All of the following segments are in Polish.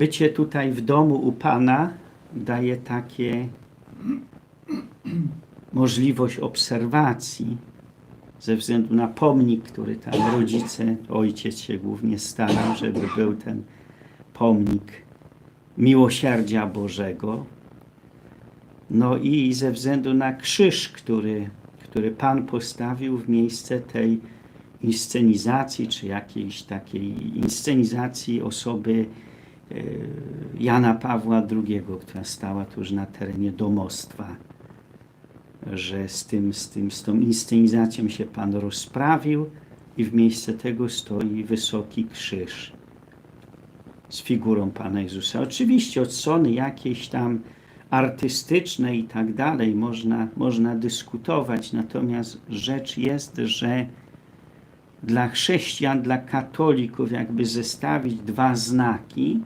bycie tutaj w domu u Pana daje takie możliwość obserwacji ze względu na pomnik, który tam rodzice, ojciec się głównie starał, żeby był ten pomnik miłosierdzia Bożego. No i ze względu na krzyż, który, który Pan postawił w miejsce tej inscenizacji, czy jakiejś takiej inscenizacji osoby Jana Pawła II, która stała tuż na terenie domostwa, że z, tym, z, tym, z tą inscenizacją się Pan rozprawił i w miejsce tego stoi wysoki krzyż z figurą Pana Jezusa. Oczywiście od strony jakiejś tam artystycznej i tak dalej można, można dyskutować, natomiast rzecz jest, że dla chrześcijan, dla katolików, jakby zestawić dwa znaki,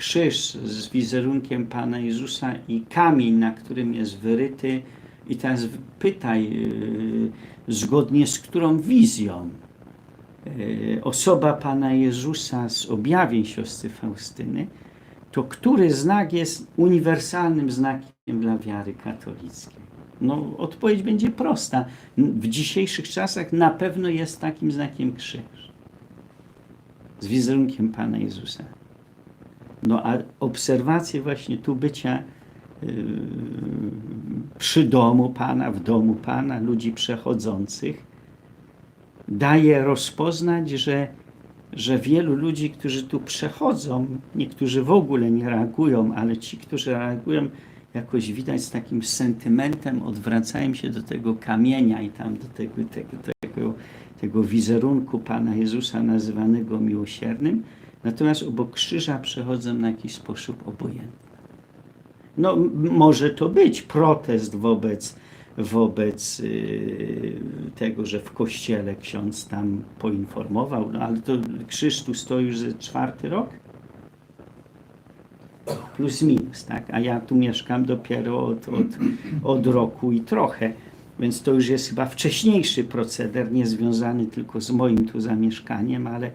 krzyż z wizerunkiem Pana Jezusa i kamień, na którym jest wyryty. I teraz pytaj, yy, zgodnie z którą wizją yy, osoba Pana Jezusa z objawień siostry Faustyny, to który znak jest uniwersalnym znakiem dla wiary katolickiej? No, odpowiedź będzie prosta. W dzisiejszych czasach na pewno jest takim znakiem krzyż. Z wizerunkiem Pana Jezusa. No a obserwacje właśnie tu bycia yy, przy domu Pana, w domu Pana, ludzi przechodzących, daje rozpoznać, że, że wielu ludzi, którzy tu przechodzą, niektórzy w ogóle nie reagują, ale ci, którzy reagują, jakoś widać z takim sentymentem, odwracają się do tego kamienia i tam do tego, tego, tego, tego wizerunku Pana Jezusa nazywanego miłosiernym, natomiast obok krzyża przechodzą na jakiś sposób obojętny. No, może to być protest wobec, wobec yy, tego, że w kościele ksiądz tam poinformował, no ale to krzyż tu stoi już czwarty rok? plus minus, tak? A ja tu mieszkam dopiero od, od, od roku i trochę, więc to już jest chyba wcześniejszy proceder, nie związany tylko z moim tu zamieszkaniem, ale,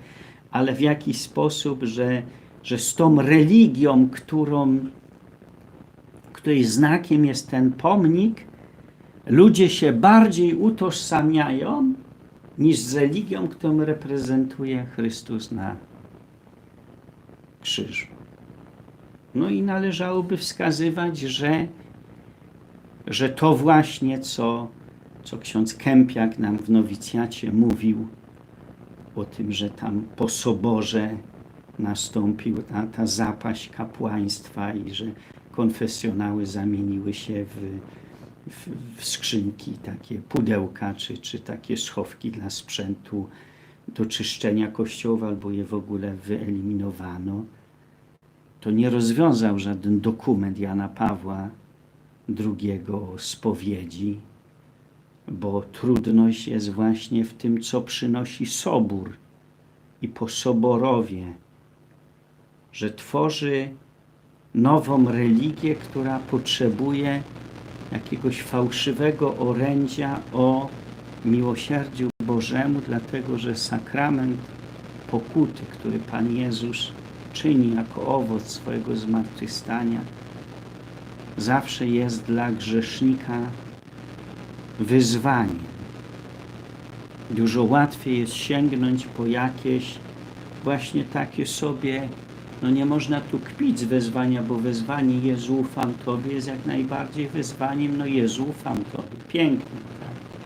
ale w jakiś sposób, że, że z tą religią, którą, której znakiem jest ten pomnik, ludzie się bardziej utożsamiają niż z religią, którą reprezentuje Chrystus na krzyżu. No i należałoby wskazywać, że, że to właśnie, co, co ksiądz Kępiak nam w nowicjacie mówił, o tym, że tam po soborze nastąpił ta, ta zapaść kapłaństwa i że konfesjonały zamieniły się w, w, w skrzynki, takie pudełka, czy, czy takie schowki dla sprzętu do czyszczenia kościołów, albo je w ogóle wyeliminowano. To nie rozwiązał żaden dokument Jana Pawła II spowiedzi, bo trudność jest właśnie w tym, co przynosi sobór i po soborowie, że tworzy nową religię, która potrzebuje jakiegoś fałszywego orędzia o miłosierdziu Bożemu, dlatego że sakrament pokuty, który Pan Jezus czyni jako owoc swojego zmartwychwstania, zawsze jest dla grzesznika wyzwaniem. Dużo łatwiej jest sięgnąć po jakieś właśnie takie sobie, no nie można tu kpić z wezwania, bo wezwanie Jezu ufam Tobie jest jak najbardziej wezwaniem, no Jezu ufam Tobie. Piękne, tak?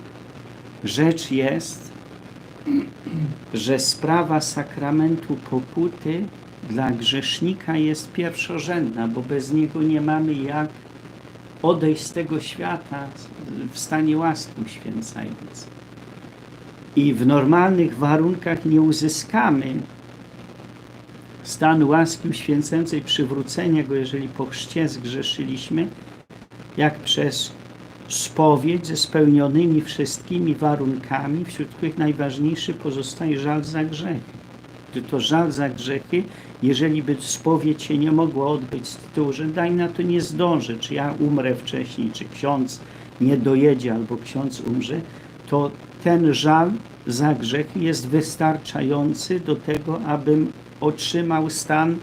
Rzecz jest, że sprawa sakramentu pokuty dla grzesznika jest pierwszorzędna, bo bez niego nie mamy jak odejść z tego świata w stanie łaski uświęcającej. I w normalnych warunkach nie uzyskamy stanu łaski uświęcającej, przywrócenia go, jeżeli po chrzcie zgrzeszyliśmy, jak przez spowiedź ze spełnionymi wszystkimi warunkami, wśród których najważniejszy pozostaje żal za. Gdy to żal za grzechy, jeżeli by spowiedź się nie mogła odbyć z tytułu, że daj na to nie zdążę, czy ja umrę wcześniej, czy ksiądz nie dojedzie, albo ksiądz umrze, to ten żal za grzechy jest wystarczający do tego, abym otrzymał stan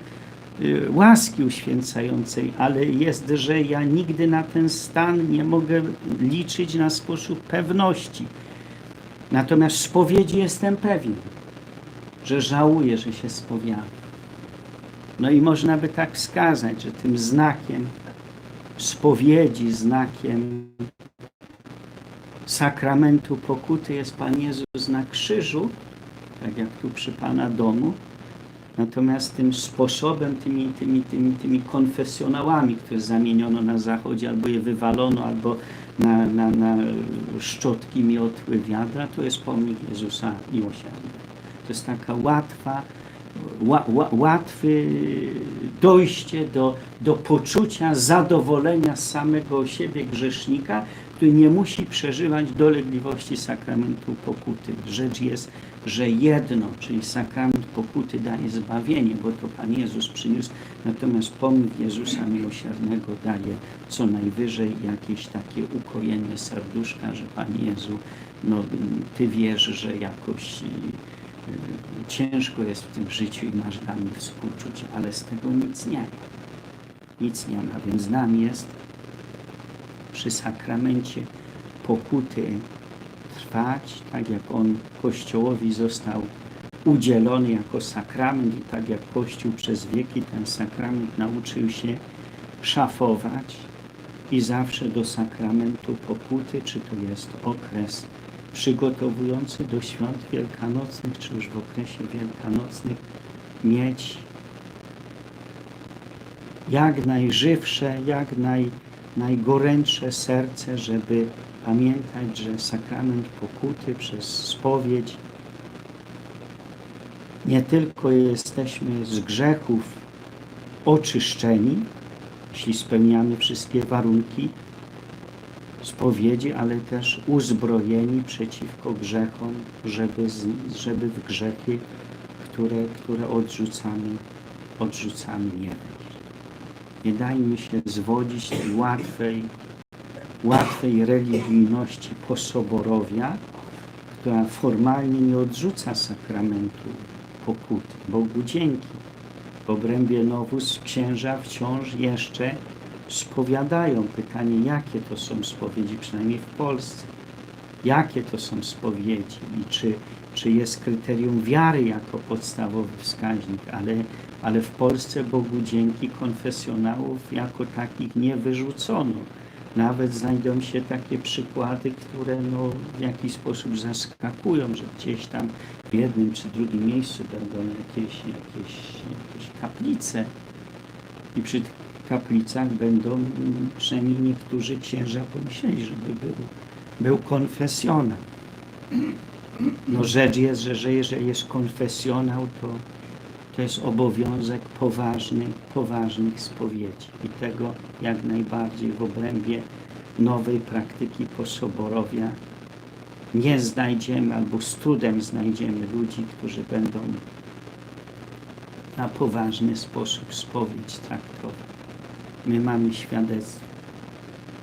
y, łaski uświęcającej, ale jest, że ja nigdy na ten stan nie mogę liczyć na sposób pewności. Natomiast spowiedzi jestem pewien, że żałuję, że się spowiadam. No i można by tak wskazać, że tym znakiem spowiedzi, znakiem sakramentu pokuty jest Pan Jezus na krzyżu, tak jak tu przy Pana domu. Natomiast tym sposobem, tymi, tymi, tymi, tymi konfesjonałami, które zamieniono na zachodzie, albo je wywalono, albo na, na, na szczotki miotły wiadra, to jest pomnik Jezusa Miłosiernego. To jest taka łatwa, ła, ła, łatwy dojście do, do poczucia zadowolenia samego siebie grzesznika, który nie musi przeżywać dolegliwości sakramentu pokuty. Rzecz jest, że jedno, czyli sakrament pokuty daje zbawienie, bo to Pan Jezus przyniósł, natomiast pomnik Jezusa Miłosiernego daje co najwyżej jakieś takie ukojenie serduszka, że Panie Jezu, no, Ty wiesz, że jakoś ciężko jest w tym życiu i masz dla współczucie, ale z tego nic nie ma. Nic nie ma, więc nam jest przy sakramencie pokuty trwać, tak jak on Kościołowi został udzielony jako sakrament i tak jak Kościół przez wieki ten sakrament nauczył się szafować i zawsze do sakramentu pokuty, czy to jest okres przygotowujący do świąt wielkanocnych, czy już w okresie wielkanocnych, mieć jak najżywsze, jak naj, najgorętsze serce, żeby pamiętać, że sakrament pokuty przez spowiedź nie tylko jesteśmy z grzechów oczyszczeni, jeśli spełniamy wszystkie warunki spowiedzi, ale też uzbrojeni przeciwko grzechom, żeby, żeby w grzechy, które, które odrzucamy, odrzucamy nie wejść. Nie dajmy się zwodzić tej łatwej, łatwej religijności posoborowia, która formalnie nie odrzuca sakramentu pokuty. Bogu dzięki. W obrębie Nowus księża wciąż jeszcze spowiadają. Pytanie, jakie to są spowiedzi, przynajmniej w Polsce. Jakie to są spowiedzi i czy, czy jest kryterium wiary jako podstawowy wskaźnik, ale, ale w Polsce Bogu dzięki konfesjonałów jako takich nie wyrzucono. Nawet znajdą się takie przykłady, które no, w jakiś sposób zaskakują, że gdzieś tam w jednym czy drugim miejscu będą jakieś, jakieś, jakieś kaplice i przy kaplicach będą przynajmniej niektórzy księża pomyśleli, żeby był, był konfesjonał. No rzecz jest, że, że jeżeli jest konfesjonał, to, to jest obowiązek poważny, poważnych spowiedzi. I tego jak najbardziej w obrębie nowej praktyki posoborowia nie znajdziemy, albo z trudem znajdziemy ludzi, którzy będą na poważny sposób spowiedź traktować. My mamy świadectwo,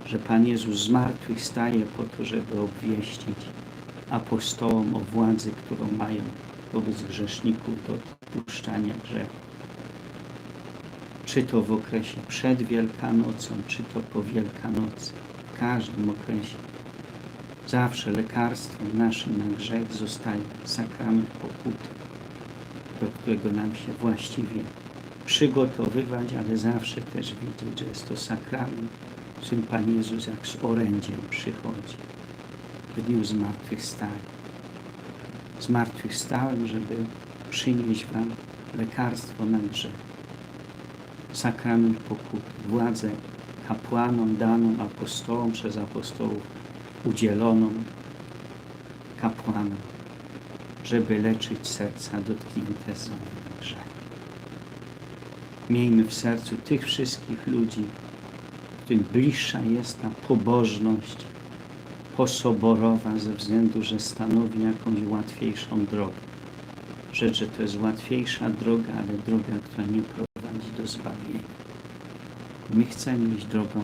że Pan Jezus zmartwychwstaje po to, żeby obwieścić apostołom o władzy, którą mają wobec grzeszników do odpuszczania grzechu. Czy to w okresie przed Wielkanocą, czy to po Wielkanocy. W każdym okresie zawsze lekarstwem naszym na grzech zostaje sakrament pokuty, do którego nam się właściwie przygotowywać, ale zawsze też widzieć, że jest to sakrament, w Pan Jezus jak z orędziem przychodzi w dniu zmartwychwstania. Zmartwychwstałem, żeby przynieść Wam lekarstwo na grzech. Sakrament pokuty, władzę kapłanom daną apostołom przez apostołów udzieloną kapłanom, żeby leczyć serca dotknięte z grzechu. Miejmy w sercu tych wszystkich ludzi, którym bliższa jest ta pobożność posoborowa ze względu, że stanowi jakąś łatwiejszą drogę. Rzecz, że to jest łatwiejsza droga, ale droga, która nie prowadzi do zbawienia. My chcemy iść drogą,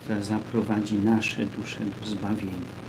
która zaprowadzi nasze dusze do zbawienia.